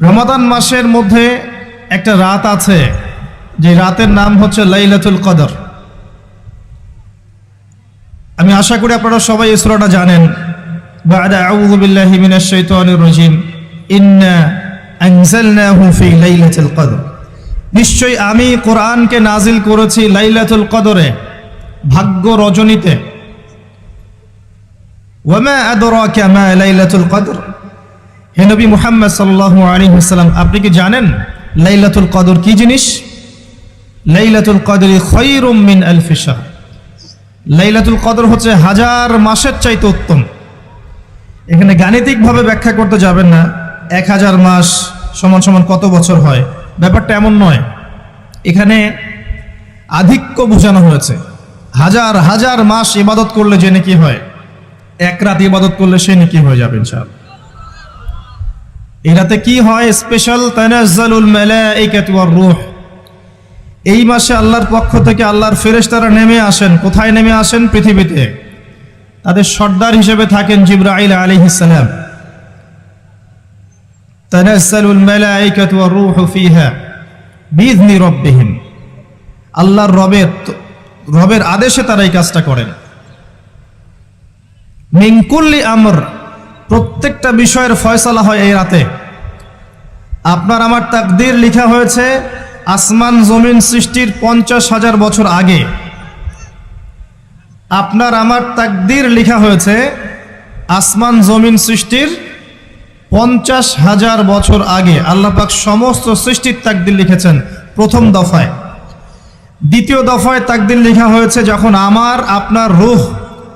রমাদান মাসের মধ্যে একটা রাত আছে যে রাতের নাম হচ্ছে লাইলাতুল কদর আমি আশা করি আপনারা সবাই এই সূরাটা জানেন بعد أعوذ بالله من الشيطان الرجيم إنا أنزلناه في ليلة القدر নিশ্চয়ই আমি কোরআনকে নাজিল করেছি লাইলাতুল কদরে ভাগ্য রজনীতে ওয়ামা আদরাকা মা লাইলাতুল কদর হে নবী মুহাম্মদ সাল্লাল্লাহু আলাইহি ওয়াসাল্লাম, আপনি কি জানেন লাইলাতুল কদর কি জিনিস? লাইলাতুল কদরি খায়রুম মিন আলফি শাহর। লাইলাতুল কদর হচ্ছে হাজার মাসের চাইতে উত্তম। এখানে গাণিতিকভাবে ব্যাখ্যা করতে যাবেন না, এক হাজার মাস সমান সমান কত বছর হয়? ব্যাপারটা এমন নয়। এখানে আধিক্য বোঝানো হয়েছে। হাজার হাজার মাস ইবাদত করলে যে নাকি হয়, এক রাত ইবাদত করলে সে নাকি হয়ে যাবে, ইনশাআল্লাহ। এই রাতে কি হয়? স্পেশাল এই মাসে আল্লাহর পক্ষ থেকে আল্লাহর ফেরেশতারা নেমে আসেন। কোথায় নেমে আসেন? পৃথিবীতে। তাদের সর্দার হিসেবে থাকেন জিব্রাইল আলাইহিস সালাম। আল্লাহর রবের রবের আদেশে তারা এই কাজটা করেন। মিনকুল্লি আমর প্রত্যেকটা বিষয়ের ফয়সালা হয় এই রাতে। আপনার আমার তাকদির লেখা হয়েছে, আসমান জমিন সৃষ্টির পঞ্চাশ হাজার বছর আগে। আপনার আমার তাকদির লেখা হয়েছে, আসমান জমিন সৃষ্টির পঞ্চাশ হাজার বছর আগে। আল্লাহ পাক সমস্ত সৃষ্টির তাকদির লিখেছেন প্রথম দফায়। দ্বিতীয় দফায় তাকদির লেখা হয়েছে যখন আমার, আপনার রুহ,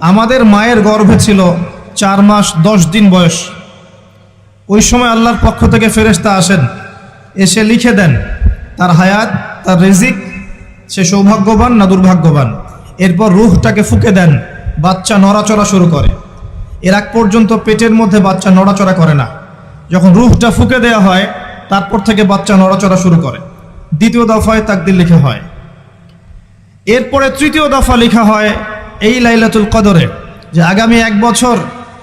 আমাদের মায়ের গর্ভে ছিল চার মাস, দশ দিন বয়স। ওই সময় আল্লাহর পক্ষ থেকে ফেরেশতা আসেন। এসে লিখে দেন, তার হায়াত, তার রেজিক, সে সৌভাগ্যবান না দুর্ভাগ্যবান? এরপর রুহটাকে ফুকে দেন, বাচ্চা নড়াচড়া শুরু করে। এর আগ পর্যন্ত পেটের মধ্যে বাচ্চা নড়াচড়া করে না। যখন রুহটা ফুকে দেওয়া হয়, তারপর থেকে বাচ্চা নড়াচড়া শুরু করে। দ্বিতীয় দফায় তাকদির লিখে হয়। এরপরে তৃতীয় দফা লেখা হয় এই লাইলাতুল কদরে, যে আগামী এক বছর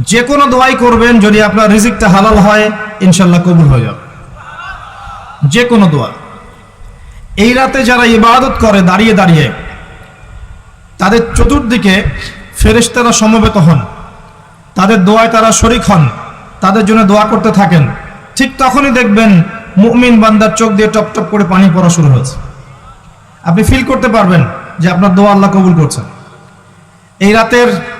যে কোনো দোয়াই করবেন, যদি আপনার রিজিকটা হালাল হয়, ইনশাল্লাহ কবুল হয়ে যাবে। যে কোনো দোয়া। এই রাতে যারা ইবাদত করে, দাঁড়িয়ে দাঁড়িয়ে, তাদের চতুর্দিকে ফেরেশতারা সমবেত হন। তাদের দোয়ায় তারা শরিক হন। তাদের জন্য দোয়া করতে থাকেন। ঠিক তখনই দেখবেন মুমিন বান্দার চোখ দিয়ে টপ টপ করে পানি পড়া শুরু হয়েছে। আপনি ফিল করতে পারবেন যে আপনার দোয়া আল্লাহ কবুল করছেন। এই রাতের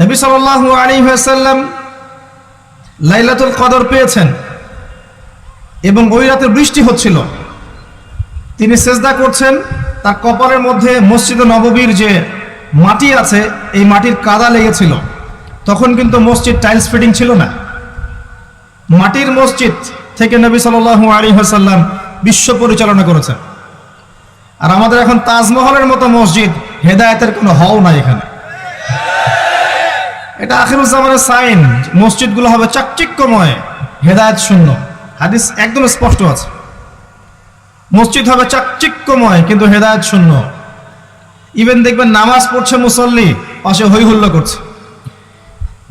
নবী সাল্লাল্লাহু আলাইহি ওয়াসাল্লাম লাইলাতুল কদর পেয়েছেন এবং ওই রাতে বৃষ্টি হচ্ছিল। তিনি সেজদা করছেন, তার কপালের মধ্যে মসজিদ নববীর যে মাটি আছে, এই মাটির কাদা লেগেছিল। তখন কিন্তু মসজিদ টাইলস ফিটিং ছিল না। মাটির মসজিদ থেকে নবী আলাইহি ওয়াসাল্লাম বিশ্ব পরিচালনা করেছেন। আর আমাদের এখন তাজমহলের মতো মসজিদ, হেদায়েতের কোনো হও নাই এখানে। এটা আখিরুজ্জামানের সাইন। মসজিদগুলো হবে চাকচিক্যময়, হেদায়েত শূন্য। হাদিস একদম স্পষ্ট আছে। মসজিদ হবে চাকচিক্যময়, কিন্তু হেদায়েত শূন্য। ইভেন দেখবেন নামাজ পড়ছে মুসল্লি, পাশে হই হুল্লো করছে।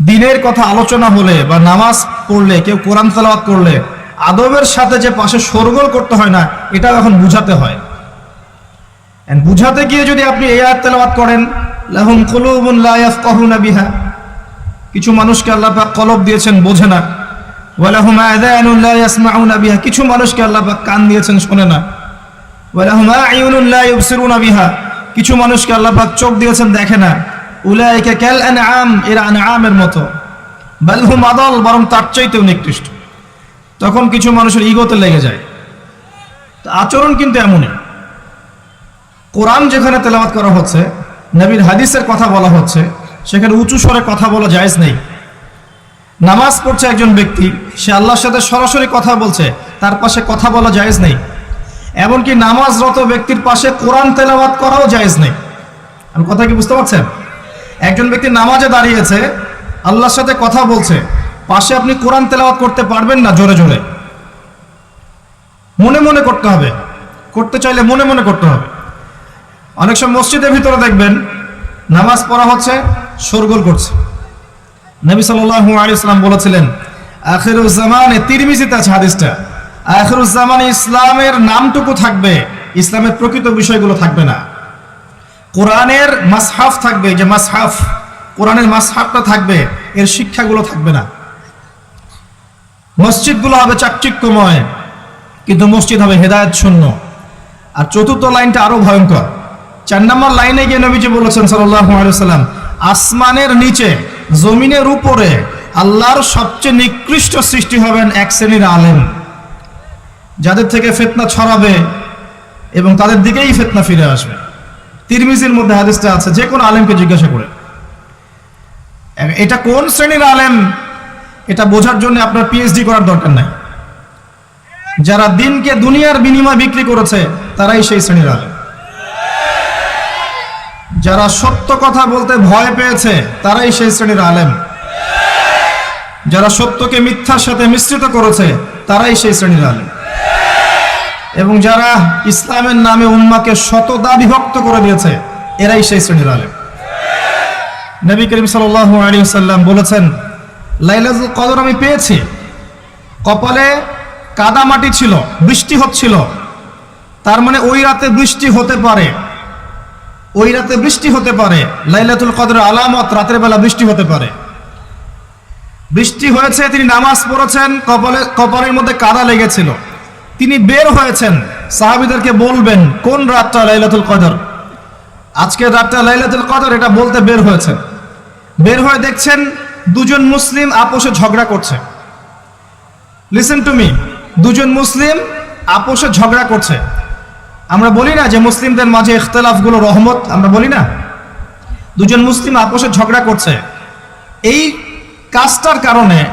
দিনের কথা আলোচনা হলে বা নামাজ পড়লে, কেউ কোরআন তেলাওয়াত করলে, আদবের সাথে যে পাশে সরগোল করতে হয় না, এটাও এখন বুঝাতে হয়। বুঝাতে গিয়ে যদি আপনি এই আয়াত তেলাওয়াত করেন, লাহুম কুলুবুন লা ইয়াফকাহুনা বিহা। কিছু মানুষকে আল্লাহ পাক কলব দিয়েছেন, বোঝে না। ওয়ালাহুম আযানুন লা ইয়াসমাউনা বিহা, কিছু মানুষকে আল্লাহ পাক কান দিয়েছেন, শোনে না। ওয়ালাহুম আ'য়ুনুন লা ইউবসিরুনা বিহা, কিছু মানুষকে আল্লাহ পাক চোখ দিয়েছেন, দেখে না। উলাইকা কাল আনআম, এরা আনআমের মতো। বাল হুম আদল, বরং তার চাইতেও নিকৃষ্ট। তখন কিছু মানুষের ইগোতে লেগে যায়। আচরণ কিন্তু এমনই। কোরআন যেখানে তেলাওয়াত করা হচ্ছে, নবীর হাদিসের কথা বলা হচ্ছে সেখানে উঁচু স্বরে কথা বলা জায়েজ নেই। নামাজ পড়ছে একজন ব্যক্তি, সে আল্লাহর সাথে সরাসরি কথা বলছে, তার পাশে কথা বলা জায়েজ নেই। এমনকি নামাজরত ব্যক্তির পাশে কোরআন তেলাওয়াত করাও জায়েজ নেই। আমি কথা কি বুঝতে পারছেন? একজন ব্যক্তি নামাজে দাঁড়িয়েছে, আল্লাহর সাথে কথা বলছে, পাশে আপনি কোরআন তেলাওয়াত করতে পারবেন না জোরে জোরে। মনে মনে করতে হবে, করতে চাইলে মনে মনে করতে হবে। অনেক সময় মসজিদের ভিতরে দেখবেন, নামাজ পড়া হচ্ছে শোরগোল করছে। নবী সাল্লাল্লাহু আলাইহি সাল্লাম বলেছিলেন আখিরুজ্জামানে তিরমিজিতে আছে হাদিসটা আখিরুজ্জামানে ইসলামের নামটুকু থাকবে, ইসলামের প্রকৃত বিষয়গুলো থাকবে না। কোরআনের মাসহাফ থাকবে যে মাসহাফ, কোরআনের মাসহাফটা থাকবে, এর শিক্ষাগুলো থাকবে না। মসজিদগুলো হবে চাকচিক্যময়, কিন্তু মসজিদ হবে হেদায়ত শূন্য আর চতুর্থ লাইনটা আরও ভয়ঙ্কর। চার নম্বর লাইনে গিয়ে নবীজি বলেছেন সাল্লাল্লাহু আলাইহি সাল্লাম আসমানের নিচে, জমিনের উপরে আল্লাহর সবচেয়ে নিকৃষ্ট সৃষ্টি হবেন এক শ্রেণির আলেম। যাদের থেকে ফেতনা ছড়াবে এবং তাদের দিকেই ফেতনা ফিরে আসবে। তিরমিজির মধ্যে হাদিসটা আছে, যে কোনো আলেমকে জিজ্ঞাসা করে। এটা কোন শ্রেণির আলেম? এটা বোঝার জন্য আপনার পিএইচডি করার দরকার নাই। যারা দিনকে দুনিয়ার বিনিময় বিক্রি করেছে, তারাই সেই শ্রেণির আলেম। যারা সত্য কথা বলতে ভয় পেয়েছে, তারাই সেই শ্রেণির আলেম। যারা সত্যকে মিথ্যার সাথে মিশ্রিত করেছে, তারাই সেই শ্রেণির আলেম। এবং যারা ইসলামের নামে উম্মাকে শতদা বিভক্ত করে দিয়েছে, এরাই সেই শ্রেণির আলেম। নবী করিম সাল্লাল্লাহু আলাইহি সাল্লাম বলেছেন, লাইলাতুল কদর আমি পেয়েছি। কপালে কাদা মাটি ছিল, বৃষ্টি হচ্ছিল। তার মানে ওই রাতে বৃষ্টি হতে পারে। ওই রাতে বৃষ্টি হতে পারে। লাইলাতুল কদরের আলামত রাতের বেলা বৃষ্টি হতে পারে। বৃষ্টি হয়েছে, তিনি নামাজ পড়েছেন, কপালে কপালের মধ্যে কাদা লেগেছিল। তিনি বের হয়েছেন। সাহাবিদেরকে বলবেন, কোন রাতটা লাইলাতুল কদর? আজকের রাতটা লাইলাতুল কদর, এটা বলতে বের হয়েছে। বের হয়ে দেখছেন, দুজন মুসলিম আপোষে ঝগড়া করছে। লিসেন টু মি দুজন মুসলিম আপোষে ঝগড়া করছে। আমরা বলি না যে মুসলিমদের মাঝে ইখতলাফগুলো রহমত, আমরা বলি না। দুজন মুসলিম আপোষে ঝগড়া করছে। এই কাজটার কারণে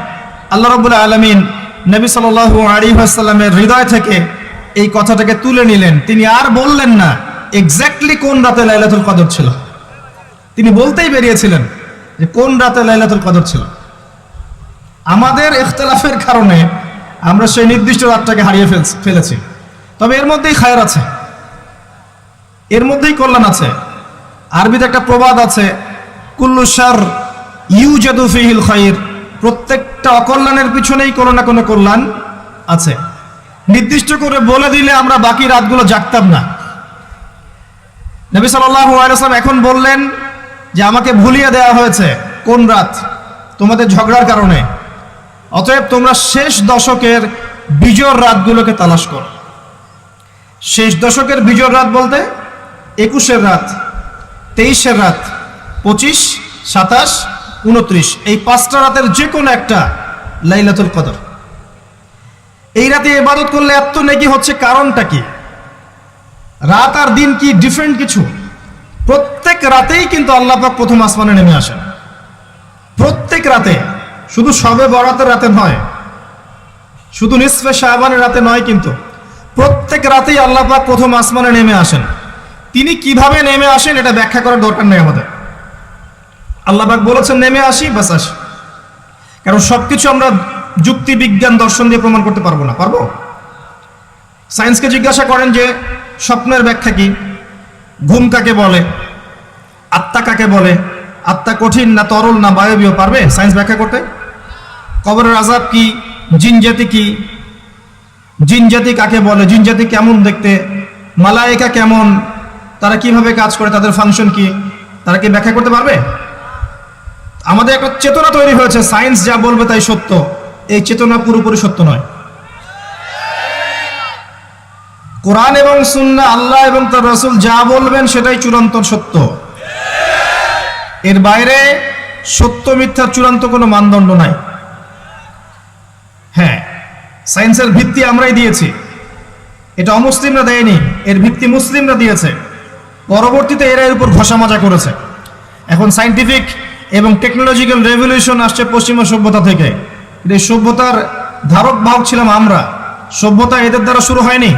আল্লাহ রবুল্লাহ আলমিন নবী সাল আলী আসাল্লামের হৃদয় থেকে এই কথাটাকে তুলে নিলেন। তিনি আর বললেন না এক্স্যাক্টলি কোন রাতে লাইলাতুল কদর ছিল। তিনি বলতেই বেরিয়েছিলেন যে কোন রাতে লাইলাতুল কদর ছিল। আমাদের ইখতলাফের কারণে আমরা সেই নির্দিষ্ট রাতটাকে হারিয়ে ফেলেছি। তবে এর মধ্যেই খায়ের আছে। এর মধ্যেই কল্যাণ আছে। আরবিতে একটা প্রবাদ আছে কুল্লুসার ইউ জাদুফিহিল খাইর প্রত্যেকটা অকল্যাণের পিছনেই কোনো না কোনো কল্যাণ আছে। নির্দিষ্ট করে বলে দিলে আমরা বাকি রাতগুলো জাগতাম না। নবী ওয়াসাল্লাম এখন বললেন যে, আমাকে ভুলিয়ে দেওয়া হয়েছে কোন রাত? তোমাদের ঝগড়ার কারণে। অতএব তোমরা শেষ দশকের বিজয় রাতগুলোকে তালাশ করো। শেষ দশকের বিজয় রাত বলতে একুশের রাত, তেইশের রাত, পঁচিশ, সাতাশ, উনত্রিশ, এই পাঁচটা রাতের যে কোনো একটা লাইলাতুল কদর। এই রাতে ইবাদত করলে এত নেকি হচ্ছে কারণটা কি? রাত আর দিন কি ডিফারেন্ট কিছু? প্রত্যেক রাতেই কিন্তু আল্লাহ পাক প্রথম আসমানে নেমে আসেন। প্রত্যেক রাতে, শুধু সবে বরাতের রাতে নয়, শুধু নিসফে শাহবানের রাতে নয় কিন্তু প্রত্যেক রাতেই আল্লাহ পাক প্রথম আসমানে নেমে আসেন। তিনি কীভাবে নেমে আসেন এটা ব্যাখ্যা করার দরকার নেই আমাদের। আল্লাহ পাক বলেছেন, নেমে আসি বাস আসি। কারণ সবকিছু আমরা যুক্তি, বিজ্ঞান, দর্শন দিয়ে প্রমাণ করতে পারব না, পারব? সায়েন্সকে জিজ্ঞাসা করেন যে, স্বপ্নের ব্যাখ্যা কি? ঘুম কাকে বলে? আত্মা কাকে বলে? আত্মা কঠিন না তরল না বায়বীয়, পারবে সায়েন্স ব্যাখ্যা করতে? কবরের আজাব কি? জিন জাতি কি? জিন জাতি কাকে বলে? জিন জাতি কেমন দেখতে? মালায়েকা কেমন? তারা কীভাবে কাজ করে, তাদের ফাংশন কি? তারা কি ব্যাখ্যা করতে পারবে? আমাদের একটা চেতনা তৈরি হয়েছে সায়েন্স যা বলবে তাই সত্য। এই চেতনা পুরোপুরি সত্য নয়। কোরআন এবং সুন্না আল্লাহ এবং তার রসুল যা বলবেন সেটাই চূড়ান্ত সত্য। এর বাইরে সত্য মিথ্যার চূড়ান্ত কোনো মানদণ্ড নাই। হ্যাঁ সায়েন্সের ভিত্তি আমরাই দিয়েছি। এটা অমুসলিমরা দেয়নি, এর ভিত্তি মুসলিমরা দিয়েছে। পরবর্তীতে এরা এর উপর ঘষা মাজা করেছে। এখন সাইন্টিফিক এবং টেকনোলজিক্যাল রেভলিউশন আসছে পশ্চিমা সভ্যতা থেকে। এই সভ্যতার ধারক বাহক ছিলাম আমরা। সভ্যতা এদের দ্বারা শুরু হয়নি,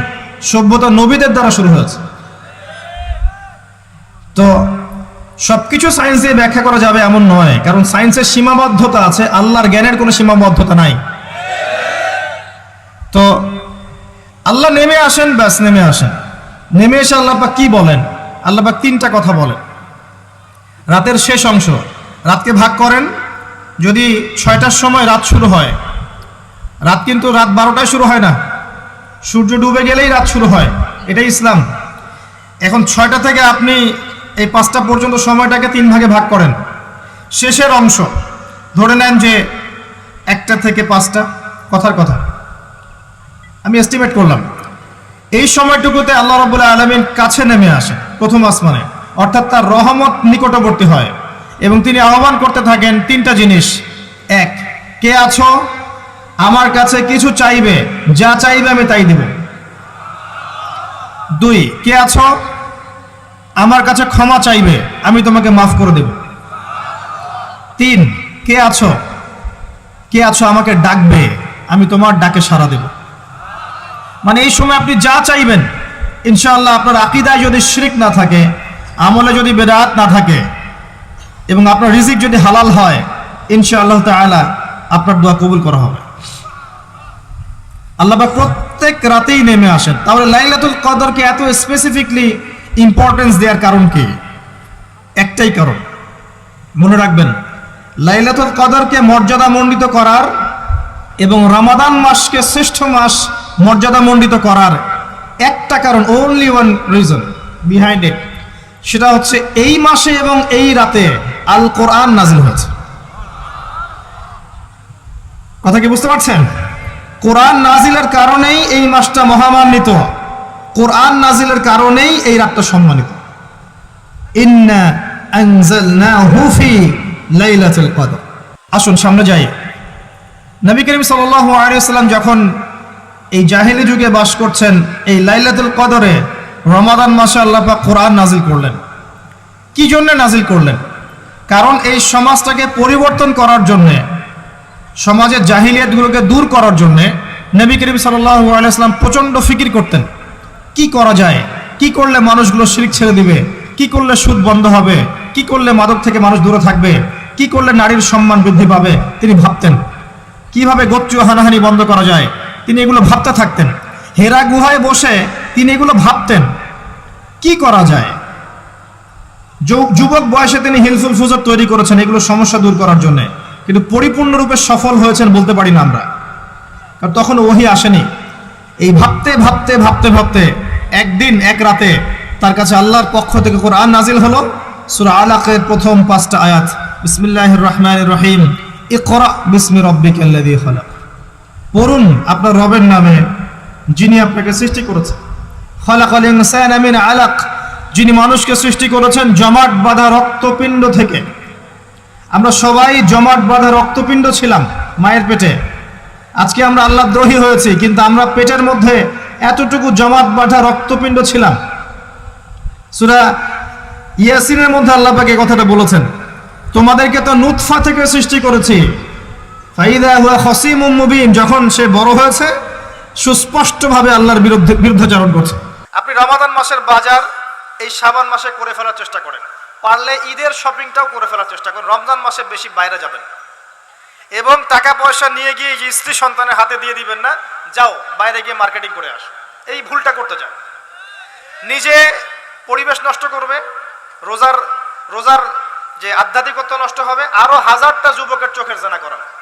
সভ্যতা নবীদের দ্বারা শুরু হয়েছে। তো সবকিছু সায়েন্স দিয়ে ব্যাখ্যা করা যাবে এমন নয়, কারণ সায়েন্সের সীমাবদ্ধতা আছে, আল্লাহর জ্ঞানের কোনো সীমাবদ্ধতা নাই। তো আল্লাহ নেমে আসেন, ব্যাস নেমে আসেন। নেমে এসে আল্লাহবা কি বলেন? আল্লাহবা তিনটা কথা বলেন। রাতের শেষ অংশ, রাতকে ভাগ করেন। যদি ছয়টার সময় রাত শুরু হয়, রাত কিন্তু রাত বারোটায় শুরু হয় না। সূর্য ডুবে গেলেই রাত শুরু হয়। এটাই ইসলাম। এখন ছয়টা থেকে আপনি এই পাঁচটা পর্যন্ত সময়টাকে তিন ভাগে ভাগ করেন। শেষের অংশ, ধরে নেন যে একটা থেকে পাঁচটা, কথার কথা। আমি এস্টিমেট করলাম। এই সময়টুকুতে আল্লাহ রবুল্লাহ আলমিন কাছে নেমে আসে প্রথম আসমানে। অর্থাৎ তার রহমত নিকটবর্তী হয়। এবং তিনি আহ্বান করতে থাকেন তিনটা জিনিস। এক, কে আছো? আমার কাছে কিছু চাইবে, যা চাইবে আমি তাই দিব। দুই, কে আছো? আমার কাছে ক্ষমা চাইবে, আমি তোমাকে মাফ করে দেব। তিন, কে আছো? কে আছো আমাকে ডাকবে, আমি তোমার ডাকে সাড়া দেব। মানে এই সময় আপনি যা চাইবেন, ইনশাআল্লাহ আপনার আকিদায় যদি শিরিক না থাকে, আমলে যদি বেদাত না থাকে, এবং আপনার রিজিক যদি হালাল হয়, ইনশাআল্লাহ তাআলা আপনার দোয়া কবুল করা হবে। আল্লাহ প্রত্যেক রাতেই নেমে আসেন। তাহলে লাইলাতুল কদরকে এত স্পেসিফিকলি ইম্পর্টেন্স দেওয়ার কারণ কি? একটাই কারণ। মনে রাখবেন, লাইলাতুল কদরকে মর্যাদা মণ্ডিত করার এবং রমাদান মাসকে শ্রেষ্ঠ মাস মর্যাদা মণ্ডিত করার একটা কারণ only one reason behind it সেটা হচ্ছে এই মাসে এবং এই রাতে আল কোরআন নাজিল হয়েছে। কথা কি বুঝতে পারছেন? কোরআন নাজিলের কারণেই এই মাসটা মহামান্বিত। কোরআন নাজিলের কারণেই এই রাতটা সম্মানিত। আসুন, সামনে যাই। নবী করিম আলাইহি যখন এই জাহিলি যুগে বাস করছেন এই লাইলাতুল কদরে রমাদান মাসে আল্লাহ পাক কোরআন নাজিল করলেন। কি জন্য নাজিল করলেন? কারণ এই সমাজটাকে পরিবর্তন করার জন্যে, সমাজের জাহিলিয়াতগুলোকে দূর করার জন্য নবী করিম সাল্লাল্লাহু আলাইহি ওয়াসাল্লাম প্রচণ্ড ফিকির করতেন। কি করা যায়? কি করলে মানুষগুলো শিরিক ছেড়ে দিবে? কি করলে সুদ বন্ধ হবে? কি করলে মাদক থেকে মানুষ দূরে থাকবে? কি করলে নারীর সম্মান বৃদ্ধি পাবে? তিনি ভাবতেন, কীভাবে গোত্রীয় হানাহানি বন্ধ করা যায়? তিনি এগুলো ভাবতে থাকতেন। হেরা গুহায় বসে তিনি এগুলো ভাবতেন। কি করা যায়? যুবক বয়সে তিনি হিলফুল ফুজর তৈরি করেছেন এগুলো সমস্যা দূর করার জন্য। কিন্তু পরিপূর্ণরূপে সফল হয়েছেন বলতে পারি না আমরা। কারণ তখন ওহি আসেনি। এই ভাবতে ভাবতে ভাবতে ভাবতে একদিন, এক রাতে তার কাছে আল্লাহর পক্ষ থেকে কোরআন নাজিল হলো। সূরা আলাকের প্রথম পাঁচটা আয়াত। বিসমিল্লাহির রহমানির রহিম। ইকরা বিসমি রব্বিকাল্লাযী খালাক। পড়ুন আপনার রবের নামে, যিনি আপনাকে সৃষ্টি করেছেন। খলাকাল ইনসানা মিন আলাক, যিনি মানুষকে সৃষ্টি করেছেন জমাট বাঁধা রক্তপিণ্ড থেকে। আমরা সবাই জমাট বাঁধা রক্তপিণ্ড ছিলাম মায়ের পেটে। আজকে আমরা আল্লাহ দ্রোহী হয়েছি, কিন্তু আমরা পেটের মধ্যে এতটুকু জমাট বাঁধা রক্তপিণ্ড ছিলাম। সুরা ইয়াসিনের মধ্যে আল্লাহ পাকে কথাটা বলেছেন, তোমাদেরকে তো নুতফা থেকে সৃষ্টি করেছি ফাইদা হুয়া খসিমুম মুবিন, যখন সে বড় হয়েছে, সুস্পষ্টভাবে আল্লাহর বিরুদ্ধে বিরুদ্ধাচরণ করছে। আপনি রমাদান মাসের বাজার এই সাবান মাসে করে ফেলার চেষ্টা করেন। পারলে ঈদের শপিংটাও করে ফেলার চেষ্টা করেন। রমজান মাসে বেশি বাইরে যাবেন। এবং টাকা পয়সা নিয়ে গিয়ে যে স্ত্রী সন্তানের হাতে দিয়ে দিবেন না, যাও, বাইরে গিয়ে মার্কেটিং করে আস। এই ভুলটা করতে যান। নিজে পরিবেশ নষ্ট করবে, রোজার রোজার যে আধ্যাত্মিকত্ব নষ্ট হবে, আরও হাজারটা যুবকের চোখের জানা করাবে।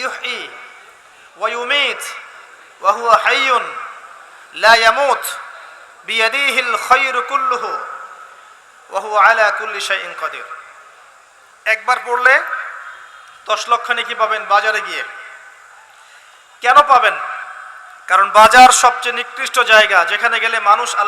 ইউহয়ি ওয়া ইউমীত ওয়া হুয়া হাইয়ুন লা ইয়ামুত বিয়াদিহিল খায়রু কুল্লুহু ওয়া হুয়া আলা কুল্লি শাইইন কাদির। একবার পড়লে দশ লক্ষ নাকি পাবেন বাজারে গিয়ে। কেন পাবেন? কারণ বাজার সবচেয়ে নিকৃষ্ট জায়গা, যেখানে গেলে মানুষ আল্লাহ